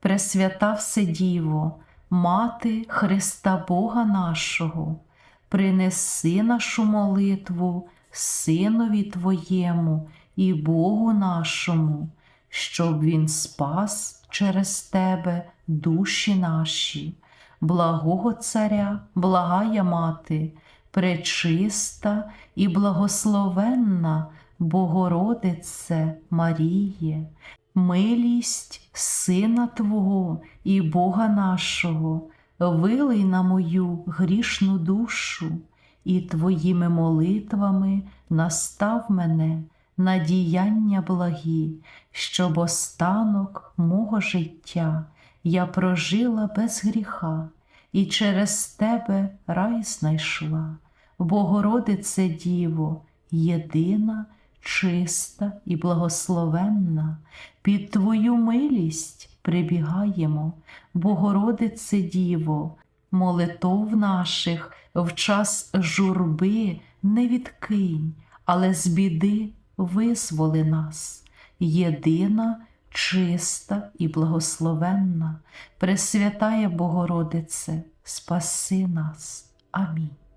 Пресвята Вседіво, Мати Христа Бога нашого, принеси нашу молитву Синові Твоєму і Богу нашому, щоб Він спас через Тебе душі наші, благого Царя, благая Мати, пречиста і благословенна Богородице Маріє, милість Сина Твого і Бога нашого, вилий на мою грішну душу, і Твоїми молитвами настав мене на діяння благі, щоб останок мого життя я прожила без гріха і через Тебе рай знайшла. Богородице Діво, єдина, чиста і благословенна, під Твою милість прибігаємо, Богородице Діво, молитов наших в час журби не відкинь, але з біди визволи нас, єдина, чиста і благословенна, Пресвятая Богородице, спаси нас. Амінь.